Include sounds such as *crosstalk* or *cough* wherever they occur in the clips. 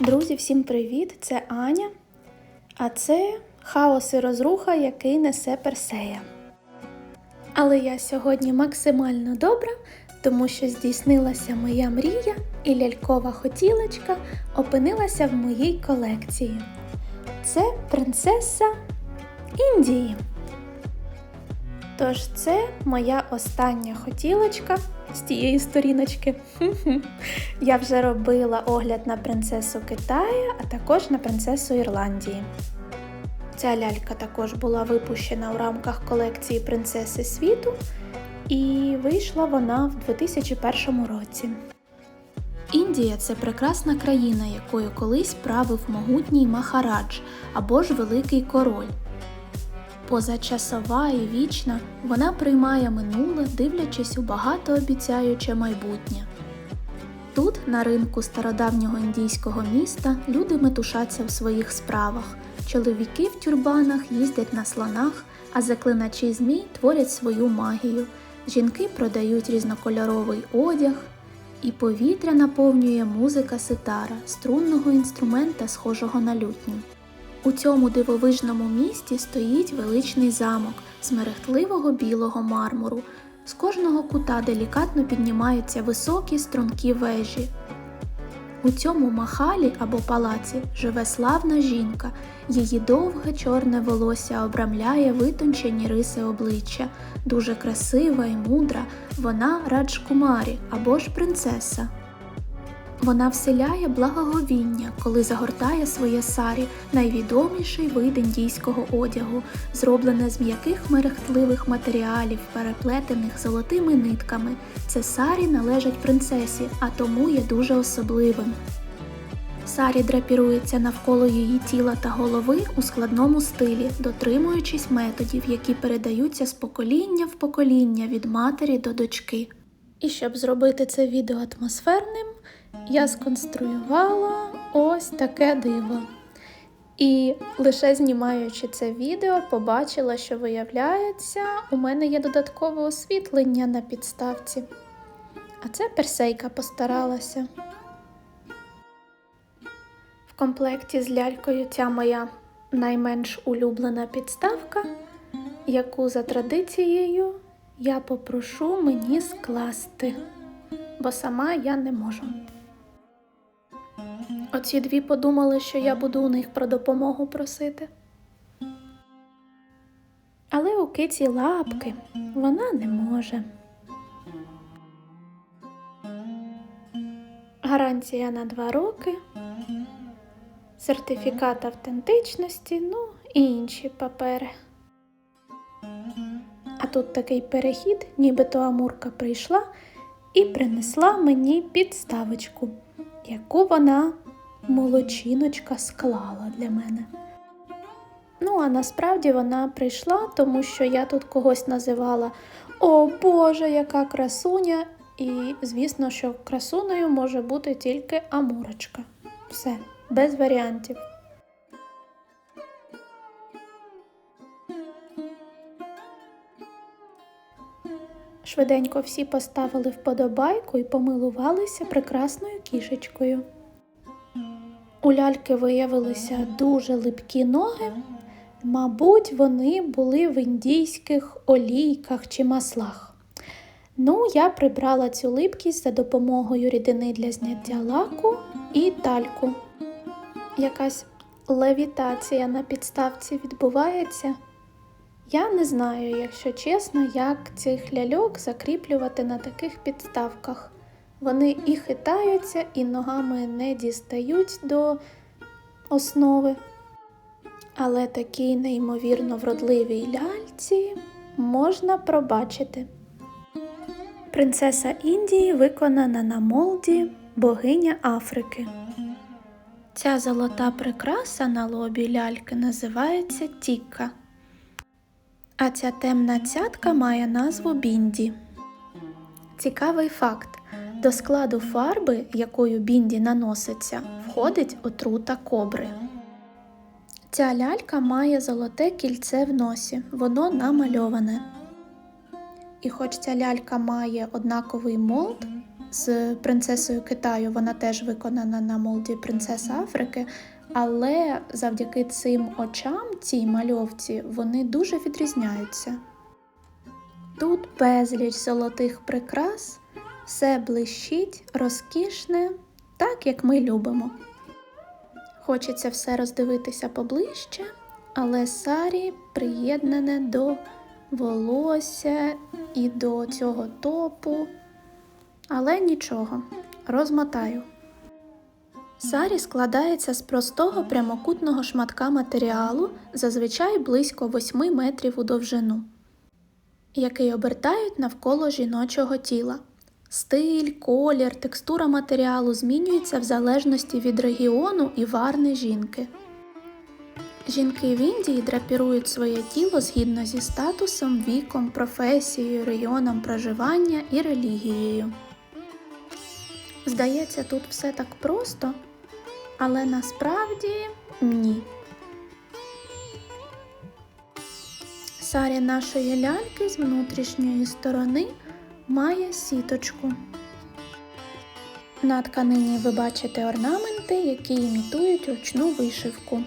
Друзі, всім привіт! Це Аня. А це хаос і розруха, який несе Персея. Але я сьогодні максимально добра, тому що здійснилася моя мрія, і лялькова хотілочка опинилася в моїй колекції. Це принцеса Індії. Тож це моя остання хотілочка з тієї сторіночки. *laughs* Я вже робила огляд на принцесу Китаю, а також на принцесу Ірландії. Ця лялька також була випущена у рамках колекції Принцеси світу, і вийшла вона в 2001 році. Індія це прекрасна країна, якою колись правив могутній Махарадж або ж Великий Король. Позачасова і вічна, вона приймає минуле, дивлячись у багатообіцяюче майбутнє. Тут, на ринку стародавнього індійського міста, люди метушаться в своїх справах. Чоловіки в тюрбанах їздять на слонах, а заклиначі змій творять свою магію. Жінки продають різнокольоровий одяг, і повітря наповнює музика ситара, струнного інструмента, схожого на лютню. У цьому дивовижному місті стоїть величний замок з мерехтливого білого мармуру. З кожного кута делікатно піднімаються високі стрункі вежі. У цьому махалі або палаці живе славна жінка. Її довге чорне волосся обрамляє витончені риси обличчя. Дуже красива і мудра, вона Раджкумарі або ж принцеса. Вона вселяє благоговіння, коли загортає своє сарі, найвідоміший вид індійського одягу, зроблене з м'яких мерехтливих матеріалів, переплетених золотими нитками. Це сарі належать принцесі, а тому є дуже особливим. Сарі драпірується навколо її тіла та голови у складному стилі, дотримуючись методів, які передаються з покоління в покоління від матері до дочки. І щоб зробити це відео атмосферним, я сконструювала ось таке диво. І лише знімаючи це відео, побачила, що виявляється, у мене є додаткове освітлення на підставці. А це персейка постаралася. В комплекті з лялькою ця моя найменш улюблена підставка, яку за традицією я попрошу мені скласти, бо сама я не можу. Оці дві подумали, що я буду у них про допомогу просити. Але у киці лапки вона не може. Гарантія на два роки, сертифікат автентичності, ну і інші папери. А тут такий перехід, нібито Амурка прийшла і принесла мені підставочку, яку вона молочиночка склала для мене. Ну, а насправді вона прийшла, тому що я тут когось називала О Боже, яка красуня! І, звісно, що красунею може бути тільки Амурочка. Все, без варіантів. Швиденько всі поставили вподобайку і помилувалися прекрасною кішечкою. У ляльки виявилися дуже липкі ноги. Мабуть, вони були в індійських олійках чи маслах. Ну, я прибрала цю липкість за допомогою рідини для зняття лаку і тальку. Якась левітація на підставці відбувається. Я не знаю, якщо чесно, як цих ляльок закріплювати на таких підставках. Вони і хитаються, і ногами не дістають до основи. Але такій неймовірно вродливій ляльці можна пробачити. Принцеса Індії виконана на молді богиня Африки. Ця золота прикраса на лобі ляльки називається Тікка. А ця темна цятка має назву Бінді. Цікавий факт. До складу фарби, якою бінді наноситься, входить отрута кобри. Ця лялька має золоте кільце в носі, воно намальоване. І хоч ця лялька має однаковий молд, з принцесою Китаю. Вона теж виконана на молді принцеса Африки. Але завдяки цим очам, цій мальовці, вони дуже відрізняються. Тут безліч золотих прикрас, все блищить, розкішне, так як ми любимо. Хочеться все роздивитися поближче, але сарі приєднане до волосся і до цього топу. Але нічого, розмотаю. Сарі складається з простого прямокутного шматка матеріалу, зазвичай близько 8 метрів у довжину, який обертають навколо жіночого тіла. Стиль, колір, текстура матеріалу змінюються в залежності від регіону і варни жінки. Жінки в Індії драпірують своє тіло згідно зі статусом, віком, професією, регіоном проживання і релігією. Здається, тут все так просто, але насправді ні. Сарі нашої ляльки з внутрішньої сторони має сіточку. На тканині ви бачите орнаменти, які імітують ручну вишивку.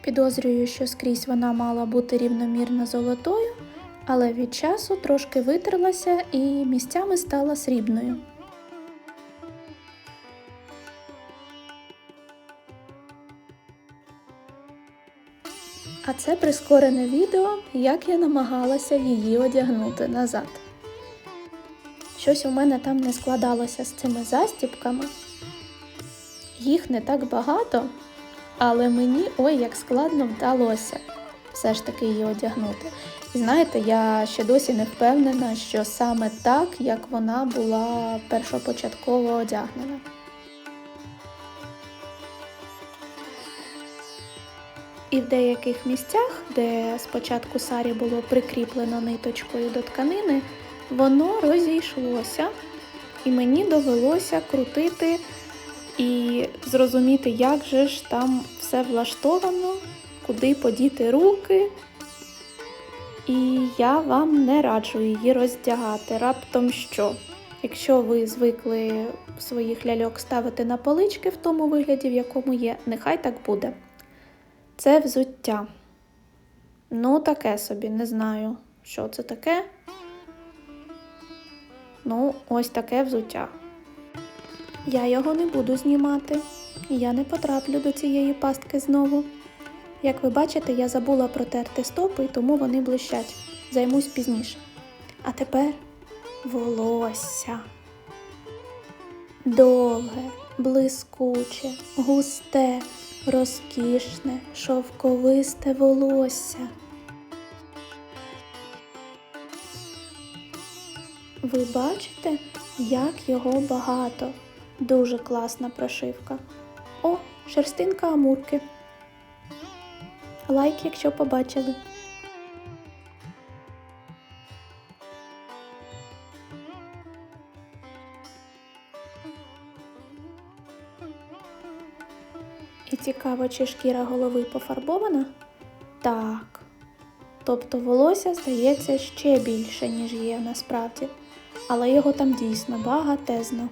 Підозрюю, що скрізь вона мала бути рівномірно золотою, але від часу трошки витерлася і місцями стала срібною. А це прискорене відео, як я намагалася її одягнути назад. Щось у мене там не складалося з цими застіпками. Їх не так багато, але мені ой як складно вдалося все ж таки її одягнути. І знаєте, я ще досі не впевнена, що саме так, як вона була першопочатково одягнена. І в деяких місцях, де спочатку сарі було прикріплено ниточкою до тканини, воно розійшлося, і мені довелося крутити і зрозуміти, як же ж там все влаштовано, куди подіти руки. І я вам не раджу її роздягати. Раптом що? Якщо ви звикли своїх ляльок ставити на полички в тому вигляді, в якому є, нехай так буде. Це взуття. Ну, таке собі, не знаю, що це таке. Ну, ось таке взуття. Я його не буду знімати, я не потраплю до цієї пастки знову. Як ви бачите, я забула протерти стопи, тому вони блищать. Займусь пізніше. А тепер волосся. Довге, блискуче, густе, розкішне, шовковисте волосся. Ви бачите, як його багато. Дуже класна прошивка. О, шерстинка амурки. Лайк, якщо побачили. І цікаво, чи шкіра голови пофарбована? Так. Тобто волосся здається ще більше, ніж є насправді, але його там дійсно багатезно.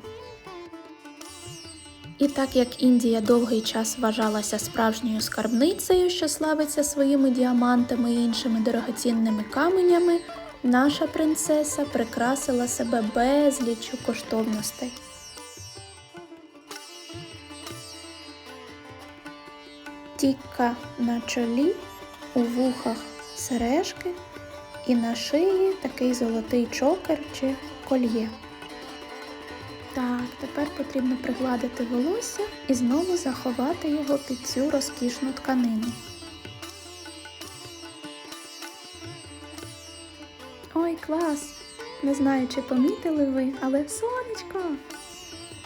І так як Індія довгий час вважалася справжньою скарбницею, що славиться своїми діамантами і іншими дорогоцінними каменями, наша принцеса прикрасила себе безліччю коштовностей. Тікка на чолі, у вухах сережки і на шиї такий золотий чокер чи кольє. Так, тепер потрібно пригладити волосся і знову заховати його під цю розкішну тканину. Ой, клас! Не знаю, чи помітили ви, але сонечко!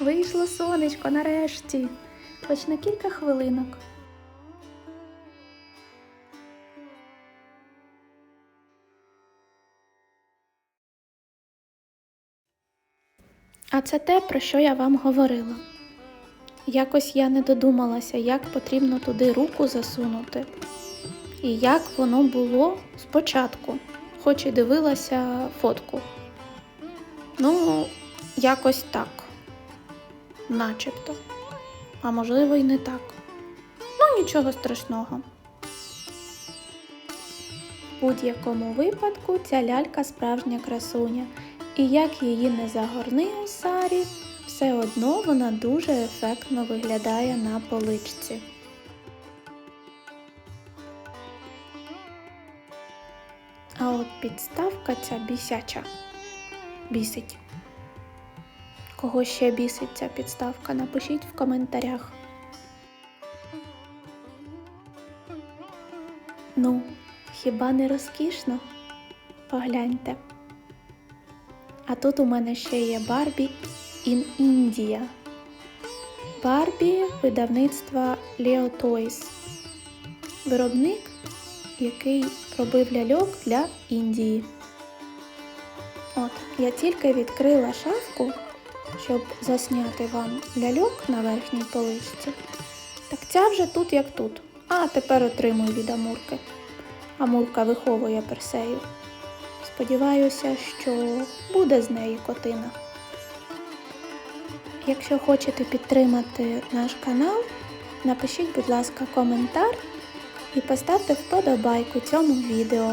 Вийшло сонечко нарешті, хоч на кілька хвилинок. А це те, про що я вам говорила. Якось я не додумалася, як потрібно туди руку засунути. І як воно було спочатку, хоч і дивилася фотку. Ну, якось так. Начебто. А можливо, і не так. Ну, нічого страшного. В будь-якому випадку ця лялька справжня красуня. І як її не загорни у сарі, все одно вона дуже ефектно виглядає на поличці. А от підставка ця бісяча. Бісить. Кого ще бісить ця підставка, напишіть в коментарях. Ну, хіба не розкішно? Погляньте. А тут у мене ще є Барбі in India. Барбі видавництва Leo Toys. Виробник, який робив ляльок для Індії. От, я тільки відкрила шафку, щоб засняти вам ляльок на верхній поличці. Так ця вже тут як тут. А тепер отримую від Амурки. Амурка виховує персею. Сподіваюся, що буде з неї котина. Якщо хочете підтримати наш канал, напишіть, будь ласка, коментар і поставте вподобайку цьому відео.